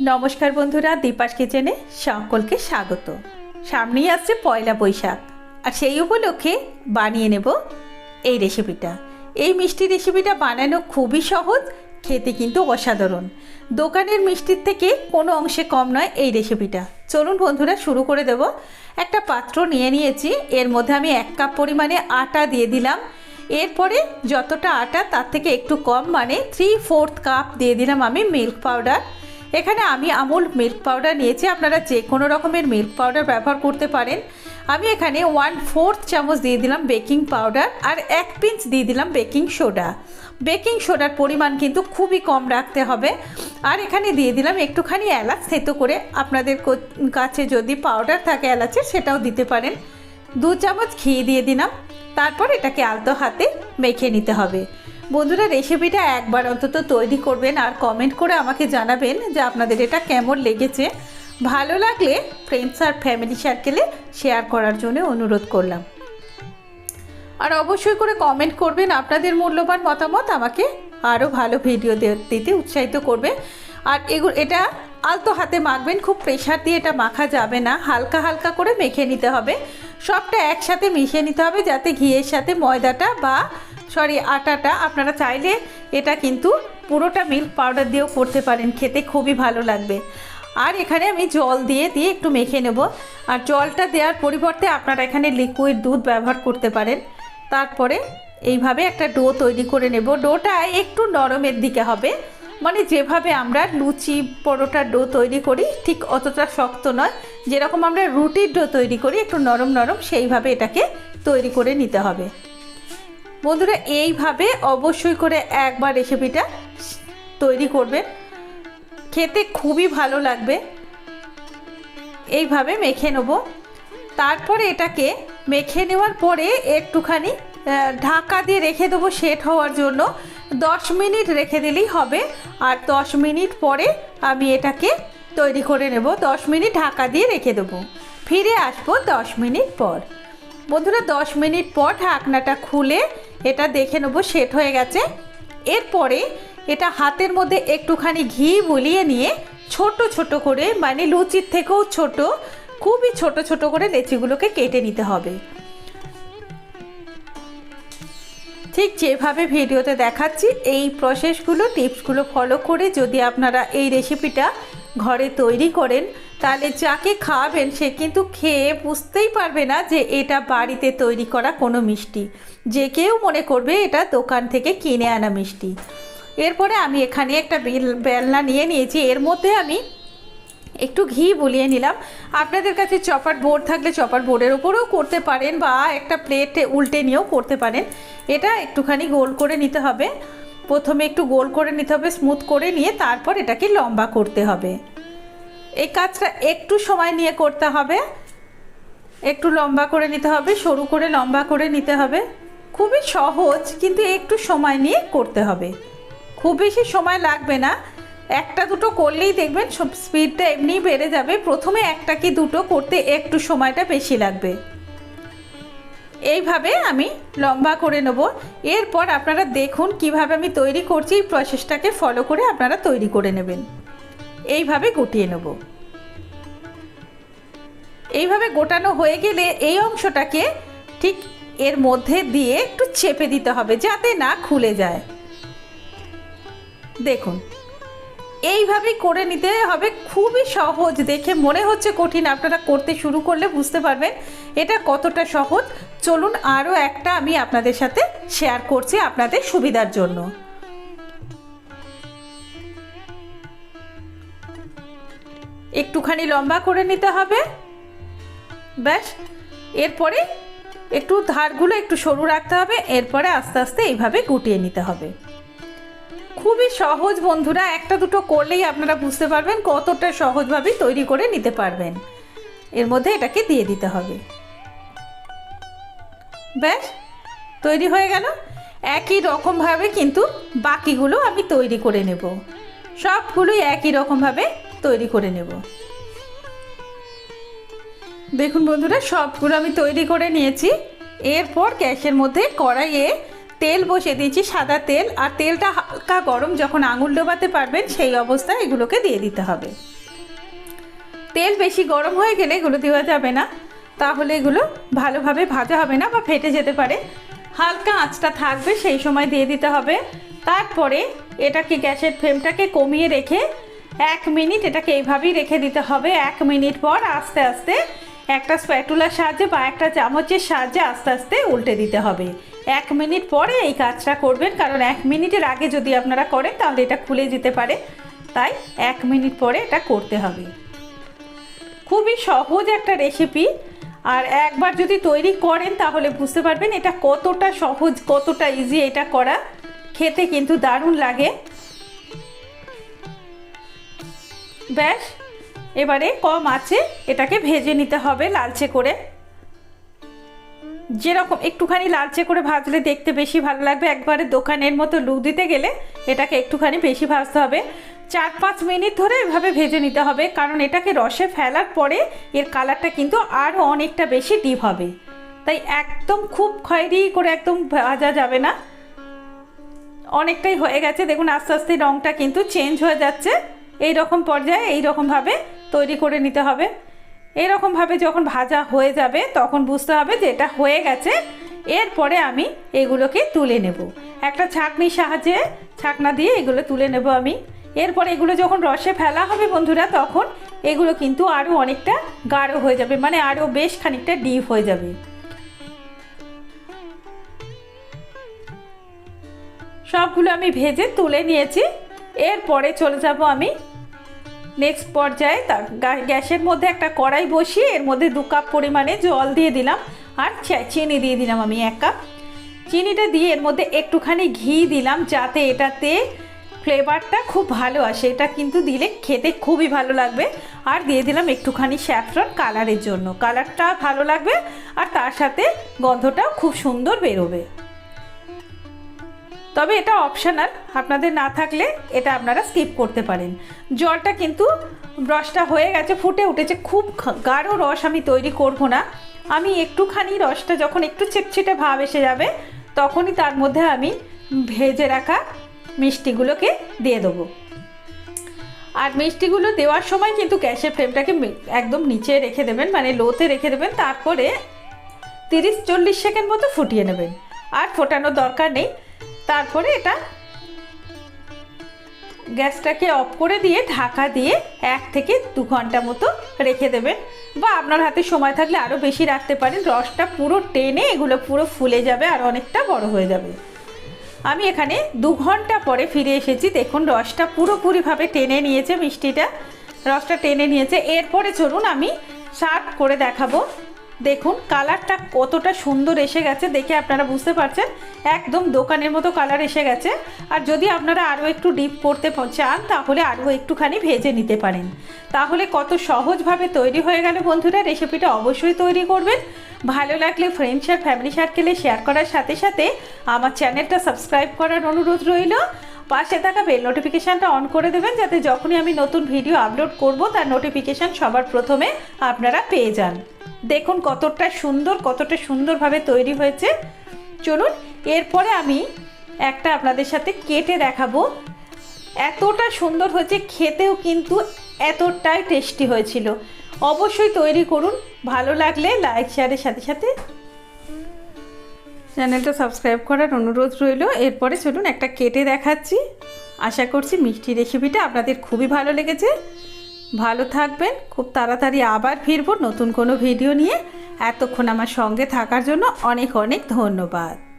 নমস্কার বন্ধুরা, দীপাস কিচেনে সকলকে স্বাগত। সামনেই আসছে পয়লা বৈশাখ, আর সেই উপলক্ষে বানিয়ে নেব এই রেসিপিটা এই মিষ্টি রেসিপিটা বানানো খুবই সহজ, খেতে কিন্তু অসাধারণ। দোকানের মিষ্টির থেকে কোনো অংশে কম নয় এই রেসিপিটা চলুন বন্ধুরা, শুরু করে দেব। একটা পাত্র নিয়ে নিয়েছি, এর মধ্যে আমি এক কাপ পরিমাণে আটা দিয়ে দিলাম। এরপরে যতটা আটা, তার থেকে একটু কম মানে থ্রি ফোর্থ কাপ দিয়ে দিলাম আমি মিল্ক পাউডার এখানে আমি আমুল মিল্ক পাউডার নিয়েছি। আপনারা যে কোনো রকমের মিল্ক পাউডার ব্যবহার করতে পারেন। আমি এখানে ওয়ান ফোর্থ চামচ দিয়ে দিলাম বেকিং পাউডার আর এক পিঞ্চ দিয়ে দিলাম বেকিং সোডা বেকিং সোডার পরিমাণ কিন্তু খুবই কম রাখতে হবে। আর এখানে দিয়ে দিলাম একটুখানি এলাচ, থেতো করে আপনাদের কাছে যদি পাউডার থাকে এলাচের, সেটাও দিতে পারেন। দু চামচ ঘি দিয়ে দিলাম। তারপর এটাকে আলতো হাতে মেখে নিতে হবে। বন্ধুরা রেসিপিটা একবার অন্তত তৈরি করবেন আর কমেন্ট করে আমাকে জানাবেন যে আপনাদের এটা কেমন লেগেছে। ভালো লাগলে ফ্রেন্ডস আর ফ্যামিলি সার্কেলে শেয়ার করার জন্য অনুরোধ করলাম। আর অবশ্যই করে কমেন্ট করবেন আপনাদের মূল্যবান মতামত আমাকে আরও ভালো ভিডিও দিতে উৎসাহিত করবে। আর এগুলো এটা আলতো হাতে মাখবেন, খুব প্রেশার দিয়ে এটা মাখা যাবে না। হালকা হালকা করে মেখে নিতে হবে। সবটা একসাথে মিশিয়ে নিতে হবে যাতে ঘিয়ের সাথে ময়দাটা বা সরি, আটাটা আপনারা চাইলে এটা কিন্তু পুরোটা মিল্ক পাউডার দিয়েও করতে পারেন, খেতে খুবই ভালো লাগবে। আর এখানে আমি জল দিয়ে দিয়ে একটু মেখে নেব। আর জলটা দেওয়ার পরিবর্তে আপনারা এখানে লিকুইড দুধ ব্যবহার করতে পারেন। তারপরে এইভাবে একটা ডো তৈরি করে নেব। ডোটা একটু নরমের দিকে হবে। মানে যেভাবে আমরা লুচি, পরোটার ডো তৈরি করি, ঠিক অতটা শক্ত নয়। যেরকম আমরা রুটির ডো তৈরি করি, একটু নরম নরম, সেইভাবে এটাকে তৈরি করে নিতে হবে। বন্ধুরা, এইভাবে অবশ্যই করে একবার রেসিপিটা তৈরি করবেন। খেতে খুবই ভালো লাগবে। এইভাবে মেখে নেব। তারপরে এটাকে মেখে নেওয়ার পরে একটুখানি ঢাকা দিয়ে রেখে দেবো সেট হওয়ার জন্য। দশ মিনিট রেখে দিলেই হবে। আর দশ মিনিট পরে আমি এটাকে তৈরি করে নেব। দশ মিনিট ঢাকা দিয়ে রেখে দেবো। ফিরে আসব দশ মিনিট পর। বন্ধুরা, দশ মিনিট পর ঢাকনাটা খুলে এটা দেখে নেব সেট হয়ে গেছে। এরপরে এটা হাতের মধ্যে একটুখানি ঘি বুলিয়ে নিয়ে ছোট ছোট করে মানে লুচির থেকেও ছোট, খুবই ছোট ছোট করে লেচিগুলোকে কেটে নিতে হবে। ঠিক যেভাবে ভিডিওতে দেখাচ্ছি, এই প্রসেসগুলো টিপসগুলো ফলো করে যদি আপনারা এই রেসিপিটা ঘরে তৈরি করেন তাহলে যাকে খাওয়াবেন সে কিন্তু খেয়ে বুঝতেই পারবে না যে এটা বাড়িতে তৈরি করা কোনো মিষ্টি। যে কেউ মনে করবে এটা দোকান থেকে কিনে আনা মিষ্টি। এরপরে আমি এখানে একটা বেল- বেলনা নিয়ে নিয়েছি। এর মধ্যে আমি একটু ঘি বুলিয়ে নিলাম। আপনাদের কাছে চপার বোর্ড থাকলে চপার বোর্ডের ওপরেও করতে পারেন বা একটা প্লেটে উল্টে নিয়েও করতে পারেন। এটা একটুখানি গোল করে নিতে হবে। প্রথমে একটু গোল করে নিতে হবে, স্মুথ করে নিয়ে তারপর এটাকে লম্বা করতে হবে। এই কাজটা একটু সময় নিয়ে করতে হবে। একটু লম্বা করে নিতে হবে, সরু করে লম্বা করে নিতে হবে। খুবই সহজ, কিন্তু একটু সময় নিয়ে করতে হবে। খুব বেশি সময় লাগবে না। একটা দুটো করলেই দেখবেন স্পিডটা এমনিই বেড়ে যাবে। প্রথমে একটা কি দুটো করতে একটু সময়টা বেশি লাগবে। এইভাবে আমি লম্বা করে নেব। এরপর আপনারা দেখুন কীভাবে আমি তৈরি করছি, এই প্রসেসটাকে ফলো করে আপনারা তৈরি করে নেবেন। এইভাবে গুটিয়ে নেব। এইভাবে গোটানো হয়ে গেলে এই অংশটাকে ঠিক এর মধ্যে দিয়ে একটু চেপে দিতে হবে যাতে না খুলে যায়। দেখুন এইভাবেই করে নিতে হবে খুবই সহজ। দেখে মনে হচ্ছে কঠিন, আপনারা করতে শুরু করলে বুঝতে পারবেন এটা কতটা সহজ। চলুন আরও একটা আমি আপনাদের সাথে শেয়ার করছি আপনাদের সুবিধার জন্য। একটুখানি লম্বা করে নিতে হবে। ব্যাস, এরপরে একটু ধারগুলো একটু সরু রাখতে হবে, এরপরে আস্তে আস্তে এইভাবে গুটিয়ে নিতে হবে। খুবই সহজ বন্ধুরা, একটা দুটো করলেই আপনারা বুঝতে পারবেন কতটা সহজভাবে তৈরি করে নিতে পারবেন। এর মধ্যে এটাকে দিয়ে দিতে হবে। ব্যাস, তৈরি হয়ে গেল। একই রকমভাবে কিন্তু বাকিগুলো আমি তৈরি করে নেব। সবগুলোই একই রকমভাবে তৈরি করে নেব। দেখুন বন্ধুরা, সবগুলো আমি তৈরি করে নিয়েছি। এরপর গ্যাসের মধ্যে কড়াইয়ে তেল বসিয়ে দিয়েছি, সাদা তেল। আর তেলটা হালকা গরম যখন আঙুল ডোবাতে পারবেন, সেই অবস্থায় এগুলোকে দিয়ে দিতে হবে। তেল বেশি গরম হয়ে গেলে এগুলো দেওয়া যাবে না। তাহলে এগুলো ভালোভাবে ভাজা হবে না বা ফেটে যেতে পারে। হালকা আঁচটা থাকবে, সেই সময় দিয়ে দিতে হবে। তারপরে এটাকে গ্যাসের ফ্লেমটাকে কমিয়ে রেখে এক মিনিট এটাকে এইভাবেই রেখে দিতে হবে। এক মিনিট পর আস্তে আস্তে একটা স্প্যাটুলার সাহায্যে বা একটা চামচের সাহায্যে আস্তে আস্তে উল্টে দিতে হবে। এক মিনিট পরে এই কাজটা করবেন, কারণ এক মিনিটের আগে যদি আপনারা করেন, তাহলে এটা খুলে যেতে পারে। তাই এক মিনিট পরে এটা করতে হবে। খুবই সহজ একটা রেসিপি। আর একবার যদি তৈরি করেন, তাহলে বুঝতে পারবেন এটা কতটা সহজ, কতটা ইজি এটা করা। খেতে কিন্তু দারুণ লাগে। ব্যাস, এবারে কম আছে, এটাকে ভেজে নিতে হবে লালচে করে। যেরকম একটুখানি লালচে করে ভাজলে দেখতে বেশি ভালো লাগবে, একবারে দোকানের মতো লুক দিতে গেলে এটাকে একটুখানি বেশি ভাজতে হবে। চার পাঁচ মিনিট ধরে এভাবে ভেজে নিতে হবে, কারণ এটাকে রসে ফেলার পরে এর কালারটা কিন্তু আরও অনেকটা বেশি ডিপ হবে। তাই একদম খুব খয়েরি করে একদম ভাজা যাবে না। অনেকটাই হয়ে গেছে, দেখুন আস্তে আস্তে রঙটা কিন্তু চেঞ্জ হয়ে যাচ্ছে। এই রকম পর্যায়ে এই রকমভাবে তৈরি করে নিতে হবে। এরকমভাবে যখন ভাজা হয়ে যাবে, তখন বুঝতে হবে যে এটা হয়ে গেছে। এরপরে আমি এগুলোকে তুলে নেব। একটা ছাঁকনির সাহায্যে ছাকনা দিয়ে এগুলো তুলে নেব আমি। এরপর এগুলো যখন রসে ফেলা হবে বন্ধুরা, তখন এগুলো কিন্তু আরও অনেকটা গাঢ় হয়ে যাবে মানে আরও বেশ খানিকটা ডিপ হয়ে যাবে। সবগুলো আমি ভেজে তুলে নিয়েছি। এরপরে চলে যাব আমি নেক্সট পর্যায়ে, তা গ্যাসের মধ্যে একটা কড়াই বসিয়ে এর মধ্যে দু কাপ পরিমাণে জল দিয়ে দিলাম। আর চিনি দিয়ে দিলাম আমি এক কাপ। চিনিটা দিয়ে এর মধ্যে একটুখানি ঘি দিলাম যাতে এটাতে ফ্লেভারটা খুব ভালো আসে। এটা কিন্তু দিলে খেতে খুবই ভালো লাগবে। আর দিয়ে দিলাম একটুখানি স্যাফরন কালারের জন্য। কালারটা ভালো লাগবে আর তার সাথে গন্ধটাও খুব সুন্দর বেরোবে। তবে এটা অপশানাল আপনাদের না থাকলে এটা আপনারা স্কিপ করতে পারেন। জলটা কিন্তু রসটা হয়ে গেছে, ফুটে উঠেছে, খুব গাঢ় রস আমি তৈরি করব না। আমি একটুখানি রসটা যখন একটু ছিটছিটে ভাব এসে যাবে, তখনই তার মধ্যে আমি ভেজে রাখা মিষ্টিগুলোকে দিয়ে দেবো। আর মিষ্টিগুলো দেওয়ার সময় কিন্তু গ্যাসের ফ্লেমটাকে একদম নিচে রেখে দেবেন মানে লোতে রেখে দেবেন, তারপরে তিরিশ চল্লিশ সেকেন্ড মতো ফুটিয়ে নেবেন। আর ফোটানোর দরকার নেই তারপরে এটা গ্যাসটাকে অফ করে দিয়ে ঢাকা দিয়ে এক থেকে দু ঘণ্টা মতো রেখে দেবেন। বা আপনার হাতে সময় থাকলে আরও বেশি রাখতে পারেন। রসটা পুরো টেনে এগুলো পুরো ফুলে যাবে আর অনেকটা বড় হয়ে যাবে। আমি এখানে দু ঘণ্টা পরে ফিরে এসেছি। দেখুন, রসটা পুরোপুরিভাবে টেনে নিয়েছে মিষ্টিটা। রসটা টেনে নিয়েছে। এরপরে চলুন আমি সার্ভ করে দেখাবো। দেখুন কালারটা কতটা সুন্দর এসে গেছে দেখে আপনারা বুঝতে পারছেন। একদম দোকানের মতো কালার এসে গেছে। আর যদি আপনারা আরও একটু ডিপ করতে চান, তাহলে আরও একটুখানি ভেজে নিতে পারেন। তাহলে কত সহজভাবে তৈরি হয়ে গেল বন্ধুরা রেসিপিটা অবশ্যই তৈরি করবেন। ভালো লাগলে ফ্রেন্ডস আর ফ্যামিলি সার্কেলে শেয়ার করার সাথে সাথে আমার চ্যানেলটা সাবস্ক্রাইব করার অনুরোধ রইল। পাশে থাকা বেল নোটিফিকেশানটা অন করে দেবেন, যাতে যখনই আমি নতুন ভিডিও আপলোড করব, তার নোটিফিকেশান সবার প্রথমে আপনারা পেয়ে যান। দেখুন কতটা সুন্দর, কতটা সুন্দরভাবে তৈরি হয়েছে। চলুন, এরপরে আমি একটা আপনাদের সাথে কেটে দেখাবো। এতটা সুন্দর হয়েছে, খেতেও কিন্তু এতটাই টেস্টি হয়েছিল। অবশ্যই তৈরি করুন, ভালো লাগলে লাইক শেয়ারের সাথে সাথে চ্যানেলটা সাবস্ক্রাইব করার অনুরোধ রইল। এরপরে চলুন একটা কেটে দেখাচ্ছি। আশা করছি মিষ্টি রেসিপিটা আপনাদের খুবই ভালো লেগেছে। ভালো থাকবেন, খুব তাড়াতাড়ি আবার ফিরব নতুন কোনো ভিডিও নিয়ে। এতক্ষণ আমার সঙ্গে থাকার জন্য অনেক অনেক ধন্যবাদ।